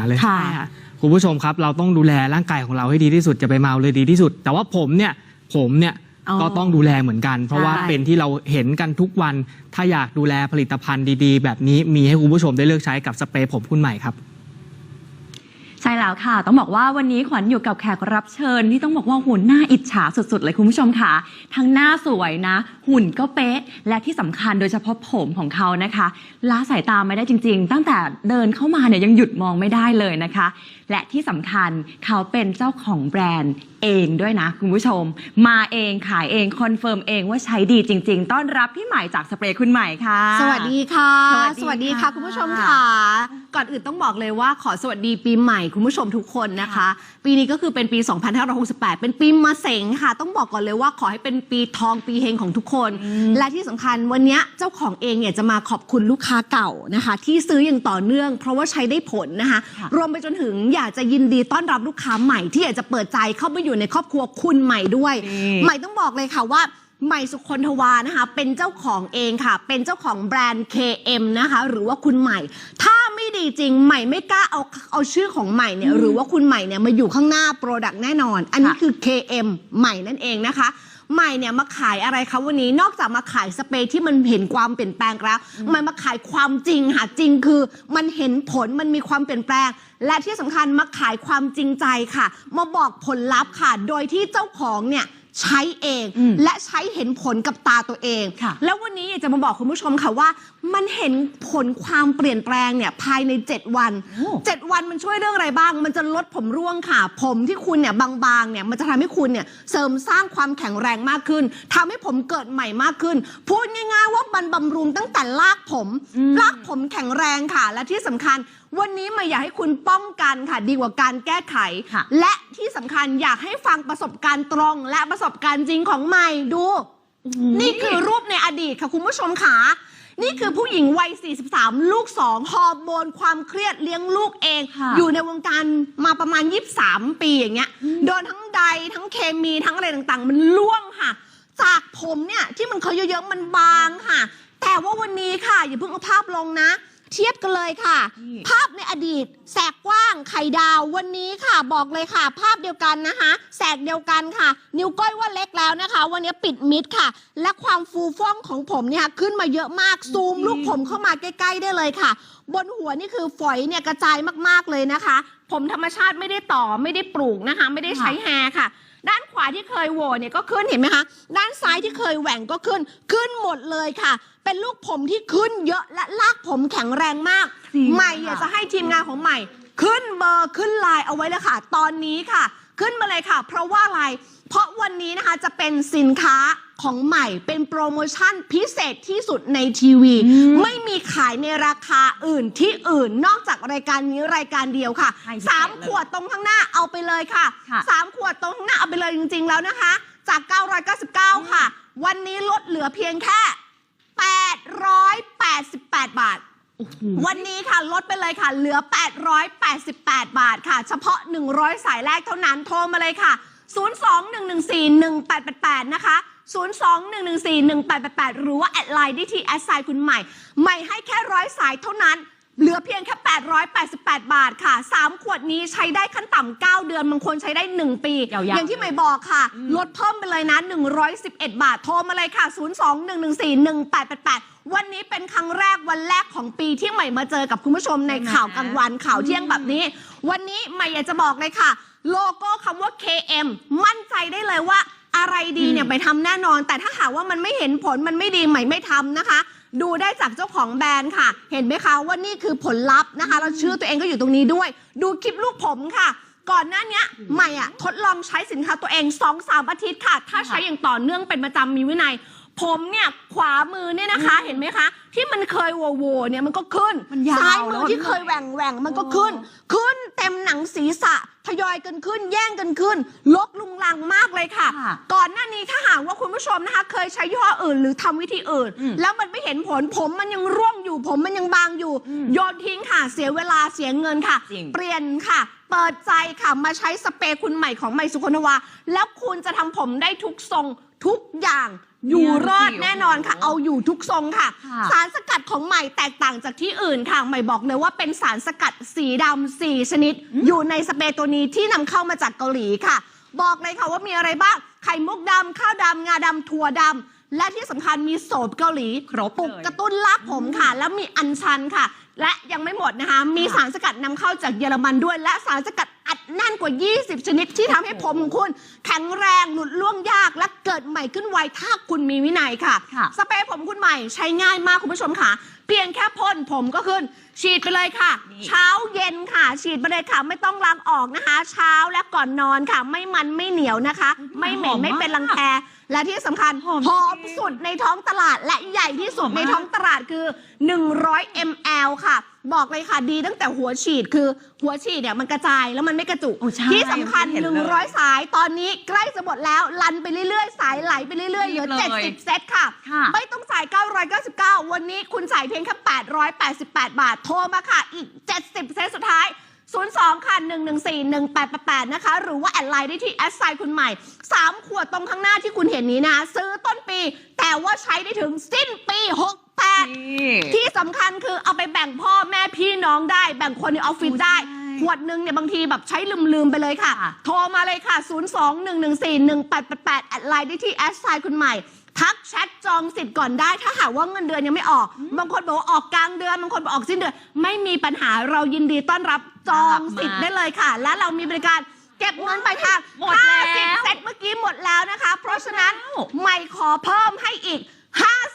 าเลยค่ะใช่ค่ะ คุณผู้ชมครับ เราต้องดูแลร่างกายของเราให้ดีที่สุดจะไปเมาเลยดีที่สุด แต่ว่าผมเนี่ยผมเนี่ยอ๋อก็ต้องดูแลเหมือนกัน เพราะว่าใช่เป็นที่เราเห็นกันทุกวัน ถ้าอยากดูแลผลิตภัณฑ์ดี ๆ แบบนี้มีให้คุณผู้ชมได้เลือกใช้กับสเปรย์ผมคุณใหม่ครับ ใช่แล้วค่ะ ต้องบอกว่าวันนี้ขวัญอยู่กับแขกรับเชิญที่ต้องบอกว่าหุ่นหน้าอิจฉาสุดๆ เลยคุณผู้ชมค่ะ ทั้งหน้าสวยนะ หุ่นก็เป๊ะ และที่สำคัญโดยเฉพาะผมของเขานะคะล้าสายตาไม่ได้จริง ๆ ตั้งแต่เดินเข้ามาเนี่ยยังหยุดมองไม่ได้เลยนะคะ และที่สำคัญเขาเป็นเจ้าของแบรนด์เองด้วยนะคุณผู้ชม มาเองขายเองคอนเฟิร์มเองว่าใช้ดีจริง ๆ ต้อนรับพี่ใหม่จากสเปรย์คุณใหม่ค่ะ สวัสดีค่ะ สวัสดีค่ะ คุณผู้ชมค่ะ ก่อนอื่นต้องบอกเลยว่าขอสวัสดีปีใหม่คุณผู้ชมทุกคนนะคะ ปีนี้ก็คือเป็นปี 2568 เป็นปีมะเสงค่ะ ต้องบอกก่อนเลยว่าขอให้เป็นปีทองปีเฮงของทุกคน และที่สำคัญวันนี้เจ้าของเองเนี่ยจะมาขอบคุณลูกค้าเก่านะคะ ที่ซื้ออย่างต่อเนื่อง เพราะว่าใช้ได้ผลนะคะค่ะรวมไปจนถึงอยากจะยินดีต้อนรับลูกค้าใหม่ที่อยากจะเปิดใจเข้ามาอยู่ในครอบครัวคุณใหม่ด้วยนี่ใหม่ต้องบอกเลยค่ะว่าใหม่สุคนทวานะคะ เป็นเจ้าของเองค่ะ เป็นเจ้าของแบรนด์ KM นะคะ หรือว่าคุณใหม่ ถ้าไม่ดีจริง ใหม่ไม่กล้าเอาเอาชื่อของใหม่เนี่ยหรือว่าคุณใหม่เนี่ยมาอยู่ข้างหน้าโปรดักต์แน่นอน อันนี้ค่ะคือ KM ใหม่นั่นเองนะคะ ใหม่เนี่ยมาขายอะไรคะวันนี้ นอกจากมาขายสเปรย์ที่มันเห็นความเปลี่ยนแปลงแล้วใหม่มาขายความจริงค่ะจริงคือ มันเห็นผลมันมีความเปลี่ยนแปลง และที่สำคัญมาขายความจริงใจค่ะ มาบอกผลลัพธ์ค่ะ โดยที่เจ้าของเนี่ย ใช้เอง อืมและใช้เห็นผลกับตาตัวเอง ค่ะ แล้ววันนี้อยากจะมาบอกคุณผู้ชมค่ะว่า มันเห็นผลความเปลี่ยนแปลงเนี่ยภายใน 7 วัน โอ้ 7 วันมันช่วยเรื่องอะไรบ้าง มันจะลดผมร่วงค่ะ ผมที่คุณเนี่ยบางๆเนี่ยมันจะทำให้คุณเนี่ยเสริมสร้างความแข็งแรงมากขึ้นทำให้ผมเกิดใหม่มากขึ้น พูดง่ายๆว่ามันบำรุงตั้งแต่ลากผมอืมลากผมแข็งแรงค่ะ และที่สำคัญวันนี้มาอยากให้คุณป้องกันค่ะ ดีกว่าการแก้ไข ค่ะ และที่สำคัญอยากให้ฟังประสบการณ์ตรง และประสบการณ์จริงของใหม่ดู นี่คือรูปในอดีตค่ะคุณผู้ชมค่ะ นี่คือผู้หญิงวัย 43 ลูก 2 ฮอร์โมนความเครียดเลี้ยงลูกเอง ค่ะอยู่ในวงการมาประมาณ 23 ปีอย่างเงี้ย โดนทั้งใดทั้งเคมีทั้งอะไรต่างๆ มันล่วงค่ะ จากผมเนี่ยที่มันเคยเยอะๆ มันบางค่ะ แต่ว่าวันนี้ค่ะ อย่าเพิ่งเอาภาพลงนะ เทียบกันเลยค่ะนี่ภาพในอดีต แสกกว้างไข่ดาววันนี้ค่ะบอกเลยค่ะ ภาพเดียวกันนะคะ แสกเดียวกันค่ะ นิ้วก้อยว่าเล็กแล้วนะคะ วันนี้ปิดมิดค่ะ และความฟูฟ่องของผมเนี่ยค่ะขึ้นมาเยอะมากซูมลูกผมเข้ามาใกล้ ๆ ได้เลยค่ะ บนหัวนี่คือฝอยเนี่ยกระจายมากๆเลยนะคะ ผมธรรมชาติไม่ได้ต่อไม่ได้ปลูกนะคะ ไม่ได้ใช้แฮร์ค่ะ ด้านขวาที่เคยโหวเนี่ยก็ขึ้นเห็นไหมคะด้านซ้ายที่เคยแหว่งก็ขึ้น ขึ้นหมดเลยค่ะ เป็นลูกผมที่ขึ้นเยอะและลากผมแข็งแรงมาก จริงใหม่ค่ะอยากจะให้ทีมงานของใหม่ ขึ้นเบอร์ขึ้นไลน์เอาไว้เลยค่ะ ตอนนี้ค่ะ ขึ้นมาเลยค่ะ เพราะว่าอะไร เพราะวันนี้นะคะจะเป็นสินค้า ของใหม่เป็นโปรโมชั่นพิเศษที่สุดในทีวีอืมไม่มีขายในราคาอื่นที่อื่นนอกจากรายการนี้รายการเดียวค่ะให้พิเศษสามเลยขวดตรงข้างหน้าเอาไปเลยค่ะค่ะ สามขวดตรงข้างหน้าเอาไปเลยจริง ๆ แล้วนะคะ จาก 999 ค่ะ วันนี้ลดเหลือเพียงแค่ 888 บาท วันนี้ค่ะลดไปเลยค่ะ เหลือ 888 บาทค่ะ เฉพาะ 100 สายแรกเท่านั้นโทรมาเลยค่ะ 02-114-1888 นะคะ 02-114-1888 หรือว่าแอดไลน์ได้ที่แอดไซน์คุณใหม่ ใหม่ให้แค่ร้อยสายเท่านั้น เหลือเพียงแค่ 888 บาทค่ะ 3 ขวดนี้ใช้ได้ขั้นต่ำ9เดือน บางคนใช้ได้ 1 ปี ยาวๆอย่างที่ใหม่บอกค่ะ ลดเพิ่มไปเลยนะ 111 บาท โทรมาเลยค่ะ 02-114-1888 วันนี้เป็นครั้งแรกวันแรกของปีที่ใหม่มาเจอกับคุณผู้ชมในข่าวกลางวันข่าวเที่ยงแบบนี้ วันนี้ใหม่อยากจะบอกเลยค่ะ โลโก้คำว่า KM มั่นใจได้เลยว่าอะไรดีเนี่ยไปทำแน่นอน แต่ถ้าหากว่ามันไม่เห็นผลมันไม่ดีใหม่ไม่ทำนะคะ ดูได้จากเจ้าของแบรนด์ค่ะ เห็นไหมคะว่านี่คือผลลัพธ์นะคะ แล้วชื่อตัวเองก็อยู่ตรงนี้ด้วย ดูคลิปลูกผมค่ะ ก่อนหน้านี้ใหม่อะทดลองใช้สินค้าตัวเอง2-3อาทิตย์ค่ะ ถ้าใช้อย่างต่อเนื่องเป็นประจำมีวินัย ผมเนี่ยขวามือเนี่ยนะคะเห็นไหมคะ ที่มันเคยโวโวเนี่ยมันก็ขึ้นมันยาวซ้ายมืแล้อวที่เคยแหว่งแหว่งมันก็ขึ้น ขึ้นเต็มหนังศีรษะทยอยกันขึ้น แย่งกันขึ้น ลกลุงลังมากเลยค่ะค่ะก่อนหน้านี้ถ้าหากว่าคุณผู้ชมนะคะ เคยใช้ยี่ห้ออื่น หรือทำวิธีอื่นอืมแล้วมันไม่เห็นผลผมมันยังร่วงอยู่ ผมมันยังบางอยู่อืมโยนทิ้งค่ะเสียเวลาเสียเงินค่ะจริงเปลี่ยนค่ะเปิดใจค่ะมาใช้สเปรย์คุณใหม่ของใหม่สุคนวา แล้วคุณจะทำผมได้ทุกทรง ทุกอย่างอยู่รอดแน่นอนค่ะ เอาอยู่ทุกทรงค่ะค่ะ สารสกัดของใหม่แตกต่างจากที่อื่นค่ะ ใหม่บอกเลยว่าเป็นสารสกัดสีดำสี่ชนิด อยู่ในสเปรย์ตัวนี้ที่นำเข้ามาจากเกาหลีค่ะ บอกเลยค่ะว่ามีอะไรบ้าง ไข่มุกดำข้าวดำงาดำถั่วดำและที่สำคัญมีโสมเกาหลีครบปลุกเลยกระตุ้นรากผมค่ะ แล้วมีอัญชันค่ะ และยังไม่หมดนะคะ มีสารสกัดนำเข้าจากเยอรมันด้วย และสารสกัด อัดแน่นกว่า 20 ชนิดที่ทำให้ผมของคุณ แข็งแรงหลุดล่วงยากและเกิดใหม่ขึ้นไวถ้าคุณมีวินัยค่ะ ค่ะ สเปรย์ผมคุณใหม่ใช้ง่ายมากคุณผู้ชมค่ะ เพียงแค่พ่นผมก็ขึ้น ฉีดไปเลยค่ะ นี่ เช้าเย็นค่ะ ฉีดไปเลยค่ะ ไม่ต้องล้างออกนะคะ เช้าและก่อนนอนค่ะ ไม่มันไม่เหนียวนะคะ ไม่เหม็นไม่เป็นรังแคและที่สำคัญหอมหอมสุดในท้องตลาดและใหญ่ที่สุดหอมมากในท้องตลาดคือ 100 ml ค่ะ บอกเลยค่ะดีตั้งแต่หัวฉีดคือหัวฉีดเนี่ยมันกระจายแล้วมันไม่กระจุ โอ้ใช่ที่สำคัญ เห็นเลย 100 สายตอนนี้ใกล้จะหมดแล้วลันไปเรื่อยๆ สายไหลไปเรื่อยๆ เหลือ รีบเลย 70 เซตค่ะ ค่ะ ไม่ต้องจ่าย 999 วันนี้คุณจ่ายเพียงแค่ 888 บาท โทรมาค่ะ อีก 70 เซตสุดท้าย 02 ค่ะ 114 1888 นะคะ หรือว่าแอดไลน์ได้ที่แอดไซน์คุณใหม่ 3 ขวดตรงข้างหน้าที่คุณเห็นนี้นะ ซื้อต้นปี แต่ว่าใช้ได้ถึงสิ้นปี68 นี่ที่สำคัญคือเอาไปแบ่งพ่อแม่พี่น้องได้ แบ่งคนในออฟฟิศได้ ใช่ ขวดหนึ่งเนี่ยบางทีแบบใช้ลืม ๆ ไปเลยค่ะค่ะ โทรมาเลยค่ะ 02-114-1888 แอดไลน์ได้ที่แอดไซน์คุณใหม่ ทักแชทจองสิทธิ์ก่อนได้ ถ้าหากว่าเงินเดือนยังไม่ออก บางคนบอกว่าออกกลางเดือน บางคนบอกออกสิ้นเดือน ไม่มีปัญหาเรายินดีต้อนรับจองสิทธิ์ได้เลยค่ะ และเรามีบริการเก็บเงินไปลายทางหมดแล้ว 50เซตเมื่อกี้หมดแล้วนะคะ เพราะฉะนั้นหมดแล้วใหม่ขอเพิ่มให้อีก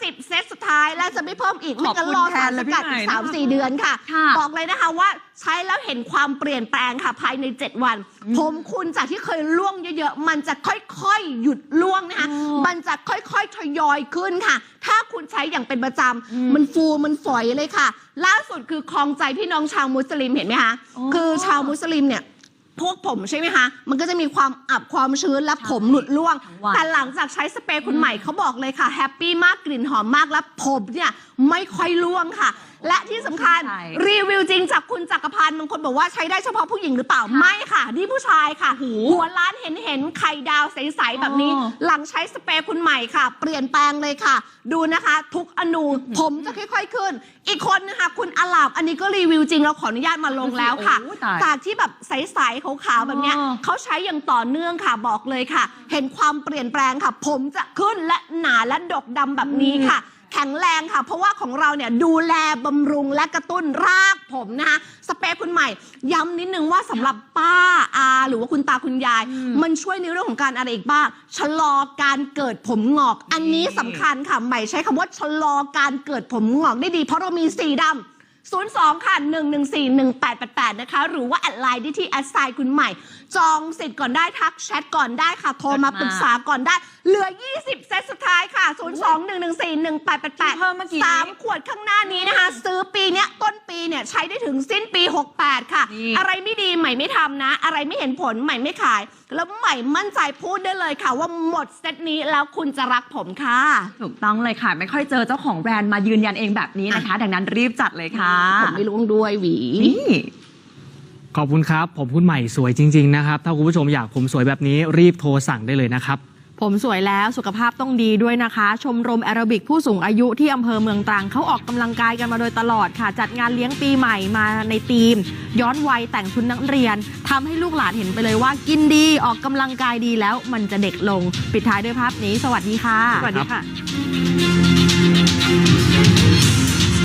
50เซตสุดท้ายและจะไม่เพิ่มอีก ไม่งั้นรอขอบคุณแทสานรเลสยพี่กัดใหม่อีกนะคะสามสี่เดือนค่ะค่ะ บอกเลยนะคะว่าใช้แล้วเห็นความเปลี่ยนแปลงค่ะ ภายใน 7 วัน ผมคุณจากที่เคยล่วงเยอะๆ มันจะค่อยๆ หยุดล่วงนะคะโอ้มันจะค่อยๆ ทยอยขึ้นค่ะ ถ้าคุณใช้อย่างเป็นประจอืมำมันฟูมันฝอยเลยค่ะ ล่าสุดคือคลองใจพี่น้องชาวมุสลิมเห็นไหมคะโอ้คือชาวมุสลิมเนี่ย พวกผมใช่ไหมคะ มันก็จะมีความอับความชื้นและผมหลุดร่วงทั้งวันแต่หลังจากใช้สเปรย์คุณใหม่เขาบอกเลยค่ะแฮปปี้มากกลิ่นหอมมากและผมเนี่ยไม่ค่อยร่วงค่ะ และที่สำคัญใช่ รีวิวจริงจากคุณจักรพันธ์บางคนบอกว่าใช้ได้เฉพาะผู้หญิงหรือเปล่าไม่ค่ะ นี่ผู้ชายค่ะ หัวล้านเห็นเห็นๆไข่ดาวใส ๆ แบบนี้ อ๋อ หลังใช้สเปรย์คุณใหม่ค่ะ เปลี่ยนแปลงเลยค่ะ ดูนะคะ ทุกอนูผมจะค่อย ๆ ขึ้น อีกคนนะคะคุณอาลาบอันนี้ก็รีวิวจริงเราขออนุญาตมาลงแล้วค่ะ โอ้ตาย จากที่แบบใสๆขาวๆแบบเนี้ยอ๋อ เขาใช้อย่างต่อเนื่องค่ะบอกเลยค่ะ เห็นความเปลี่ยนแปลงค่ะ ผมจะขึ้นและหนาและดกดำแบบนี้ค่ะ แข็งแรงค่ะ เพราะว่าของเราเนี่ยดูแลบำรุงและกระตุ้นรากผมนะคะสเปรย์คุณใหม่ ย้ำนิดนึงว่าสำหรับป้าอา หรือว่าคุณตาคุณยายอืมมันช่วยในเรื่องของการอะไรอีกบ้างชะลอการเกิดผมงอก อันนี้นี่สำคัญค่ะใหม่ใช้คำว่าชะลอการเกิดผมงอกได้ดี เพราะเรามีสีดำ02 ค่ะ 114 1888 นะคะ หรือว่าแอดไลน์ได้ที่แอดไซน์คุณใหม่จองสิทธิ์ก่อนได้ทักแชทก่อนได้ค่ะ โทรมาปรึกษาก่อนได้ เหลือ 20 เซตสุดท้ายค่ะ 02 114 1888เพิ่มเมื่อกี้สามขวดข้างหน้านี้นะคะ ซื้อปีเนี้ยต้นปีเนี่ยใช้ได้ถึงสิ้นปี 68 ค่ะ นี่ อะไรไม่ดีใหม่ไม่ทำนะ อะไรไม่เห็นผลใหม่ไม่ขาย แล้วใหม่มั่นใจพูดได้เลยค่ะ ว่าหมดเซตนี้แล้วคุณจะรักผมค่ะ ถูกต้องเลยค่ะ ไม่ค่อยเจอเจ้าของแบรนด์มายืนยันเองแบบนี้นะคะ ดังนั้นรีบจัดเลยค่ะ ผมไม่ร่วงด้วยหวี นี่ ขอบคุณครับ ผมคุณใหม่สวยจริง ๆ นะครับ ถ้าคุณผู้ชมอยากผมสวยแบบนี้รีบโทรสั่งได้เลยนะครับ ผมสวยแล้วสุขภาพต้องดีด้วยนะคะ ชมรมแอโรบิกผู้สูงอายุที่อำเภอเมืองตรังเขาออกกำลังกายกันมาโดยตลอดค่ะ จัดงานเลี้ยงปีใหม่มาในธีม ย้อนวัยแต่งชุดนักเรียนทำให้ลูกหลานเห็นไปเลยว่ากินดีออกกำลังกายดีแล้วมันจะเด็กลง ปิดท้ายด้วยภาพนี้ สวัสดีค่ะ สวัสดีค่ะ